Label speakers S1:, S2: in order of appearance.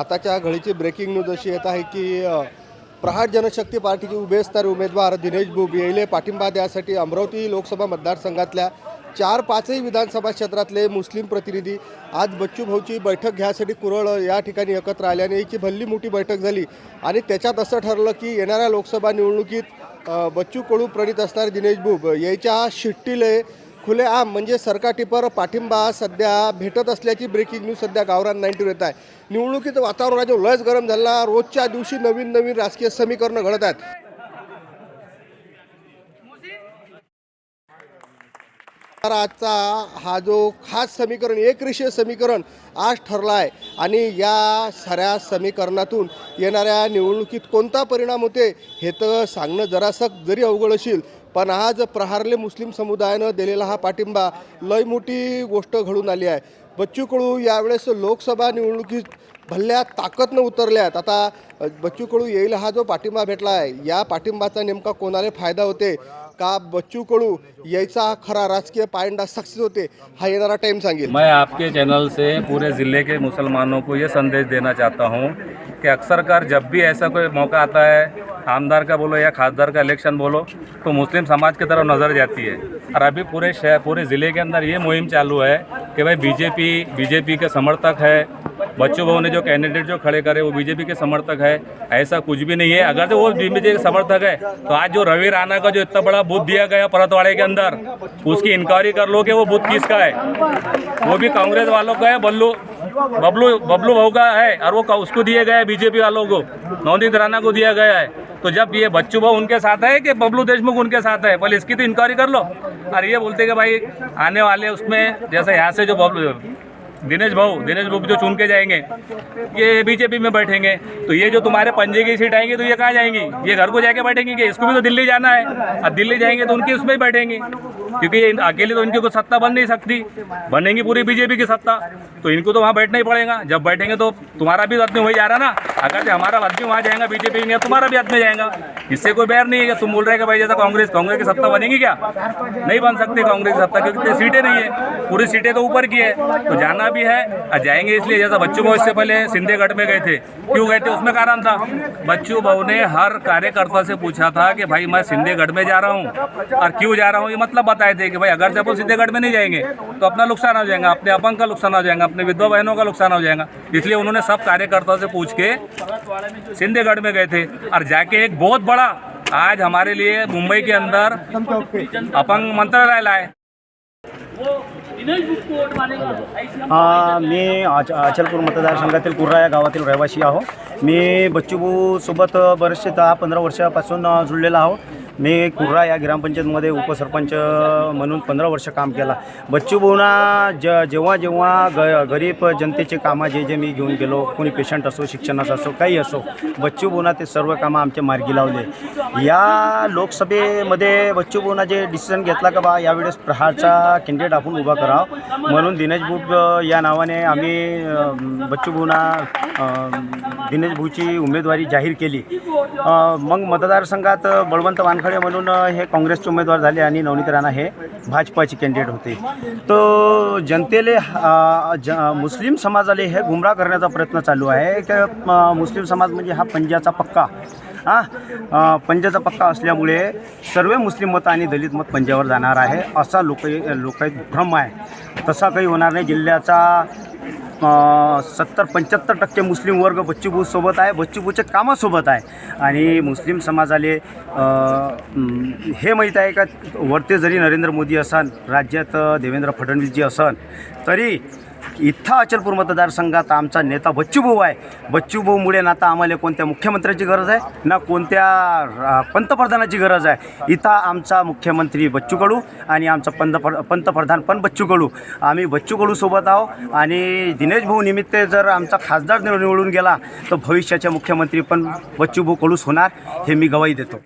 S1: आताच्या घडीची breaking news अशी येत आहे की प्रहार जनशक्ती पार्टीचे उभे उमेदवार दिनेश बुब येले पाठिंबा द्यासाठी अमरावती लोकसभा मतदारसंघातल्या चार पाचही विधानसभा क्षेत्रातले मुस्लिम प्रतिनिधी आज बच्चू भाऊची बैठक घ्यायसाठी कुरळ या ठिकाणी एकत्र आल्याने याची भल्ली मोठी बैठक झाली. आणि त्याच्यात असं ठरलं की येणाऱ्या लोकसभा निवडणुकीत बच्चू कडू प्रणित असणारे दिनेश बुब याच्या शिट्टीले खुलेआम म्हणजे सरकाटीपर पाठिंबा सध्या भेटत असल्याची ब्रेकिंग न्यूज सध्या गावरान नाईन्टीवर येत आहे. निवडणुकीचं वातावरण राज्य लयच गरम झाला रोजच्या दिवशी नवीन नवीन राजकीय समीकरणं घडत आहेत. तर आजचा हा जो खास समीकरण एक रेषीय समीकरण आज ठरला आहे आणि या साऱ्या समीकरणातून येणाऱ्या निवडणुकीत कोणता परिणाम होते हे तर सांगणं जरासं जरी अवघड असेल पण आज प्रहारले मुस्लिम समुदायानं दिलेला हा पाठिंबा लय मोठी गोष्ट घडून आली आहे. बच्चू कडू यावेळेस लोकसभा निवडणुकीत भल्ल्या ताकदनं उतरल्यात. आता बच्चू कडू येईल हा जो पाठिंबा भेटला आहे या पाठिंबाचा नेमका कोणाला फायदा होते? का बच्चू कडू यायचा हा खरा राजकीय पायंडा सक्सेस होते हा येणारा टाइम सांगेल.
S2: मैं आपके चैनल से पूरे ज़िले के मुसलमानों को ये संदेश देना चाहता हूँ कि अक्सर कर जब भी ऐसा कोई मौका आता है आमदार का बोलो या खासदार का इलेक्शन बोलो तो मुस्लिम समाज की तरफ़ नज़र जाती है। और अभी पूरे शहर, पूरे ज़िले के अंदर ये मुहिम चालू है कि भाई बीजेपी बीजेपी के समर्थक है। बच्चों भाऊ ने जो कैंडिडेट जो खड़े करे, वो बीजेपी के समर्थक है। ऐसा कुछ भी नहीं है। अगर जो वो बीजेपी के समर्थक है तो आज जो रवि राणा का जो इतना बड़ा बूथ दिया गया परतवाड़े के अंदर, उसकी इंक्वायरी कर लो कि वो बूथ किसका है। वो भी कांग्रेस वालों का है, बल्लू, बबलू बबलू भाऊ का है, और वो उसको दिया गया है, बीजेपी वालों को। नवनीत राणा को दिया गया है। तो जब ये बच्चू भाऊ उनके साथ है कि बबलू देशमुख उनके साथ है? पहले इसकी तो इंक्वायरी कर लो। और ये बोलते कि भाई आने वाले उसमें जैसे यहाँ से जो बबलू दिनेश भाऊ दिनेश भाऊ जो चुन के जाएँगे। ये बीजेपी में बैठेंगे। तो ये जो तुम्हारे पंजे की सीट आएँगी तो ये कहाँ जाएँगी? ये घर को जाके बैठेंगी कि इसको भी तो दिल्ली जाना है। अब दिल्ली जाएँगे तो उनकी उसमें ही बैठेंगी। क्योंकि ये अकेले तो इनकी कोई सत्ता बन नहीं सकती। बनेगी पूरी बीजेपी की सत्ता। तो इनको तो वहाँ बैठना ही पड़ेगा। जब बैठेंगे तो तुम्हारा भी आदमी वही जा रहा ना। अगर हमारा आदमी वहाँ जाएगा, बीजेपी में तुम्हारा भी आदमी जाएगा। इससे कोई बैर नहीं है तुम बोल रहे हैं भाई जैसा कांग्रेस कांग्रेस की सत्ता बनेगी क्या? नहीं बन सकती कांग्रेस की सत्ता क्योंकि सीटें नहीं है। पूरी सीटें तो ऊपर की है। तो जाना भी है और जाएँगे इसलिए, जैसा बच्चू भाऊ इससे पहले सिंधेगढ़ में गए थे। क्यों गए थे? उसमें कारण था। बच्चू भाव ने हर कार्यकर्ता से पूछा था कि भाई मैं सिंधेगढ़ में जा रहा हूँ और क्यों जा रहा हूँ? ये मतलब बताए थे कि भाई अगर जब वो सिंधेगढ़ में नहीं जाएँगे तो अपना नुकसान हो जाएगा, अपने अपंग का नुकसान हो जाएगा, अपने विधवा बहनों का नुकसान हो जाएगा। इसलिए उन्होंने सब कार्यकर्ताओं से पूछ के सिंधेगढ़ में गए थे और जाके एक बहुत बड़ा आज हमारे लिए मुंबई के अंदर अपंग मंत्रालय लाए।
S3: हा मी अच अचलपूर मतदारसंघातील कुर्रा या गावातील रहिवासी आहो. मी बच्चूभाऊ सोबत बरेचसे दहा पंधरा वर्षापासून जुळलेला आहो. मी कुर्रा या ग्रामपंचायतमध्ये उपसरपंच म्हणून पंधरा वर्ष काम केला. बच्चूभाऊना ज जेव्हा जेव्हा ग गरीब जनतेचे कामं जे जे मी घेऊन गेलो कोणी पेशंट असो शिक्षणाचं असो काही असो बच्चूभाऊना ते सर्व कामं आमच्या मार्गी लावले. या लोकसभेमध्ये बच्चूभाऊना जे डिसिजन घेतला का बा यावेळेस प्रहारचा कॅन्डिडेट आपण उभा करावा. म्हणून दिनेश बुब या नावाने आम्ही बच्चू बच्चूभाऊना दिनेश भाऊची उमेदवारी जाहीर केली. मग मतदारसंघात बळवंत वानखडे म्हणून हे काँग्रेसचे उमेदवार झाले आणि नवनीत राणा हे भाजपाचे कॅन्डिडेट होते. तो जनतेले ज मुस्लिम समाजाले हे गुमराह करण्याचा प्रयत्न चालू आहे. की मुस्लिम समाज म्हणजे हा पंजाचा पक्का. हां पंजाचा पक्का असल्यामुळे सर्व मुस्लिम मत आणि दलित मत पंजावर जाणार आहे असा लोक लोक भ्रम आहे. तसा काही होणार नाही. जिल्ह्याचा सत्तर पंच्याहत्तर टक्के मुस्लिम वर्ग बच्चूबूसोबत आहे. बच्चूबूच्या कामासोबत आहे. आणि मुस्लिम समाजाले हे माहीत आहे का? वरते जरी नरेंद्र मोदी असन राज्यात देवेंद्र फडणवीसजी असन तरी इथं अचलपूर मतदारसंघात आमचा नेता बच्चूभाऊ आहे. बच्चूभाऊमुळे ना आता आम्हाला कोणत्या मुख्यमंत्र्याची गरज आहे ना कोणत्या पंतप्रधानाची गरज आहे. इथं आमचा मुख्यमंत्री बच्चू कडू आणि आमचा पंतप्र पंतप्रधान पण बच्चू कडू. आम्ही बच्चू कडूसोबत आहो आणि दिनेश भाऊ निमित्त जर आमचा खासदार निवडून गेला तर भविष्याचे मुख्यमंत्री पण बच्चू भाऊ होणार हे मी गवाही देतो.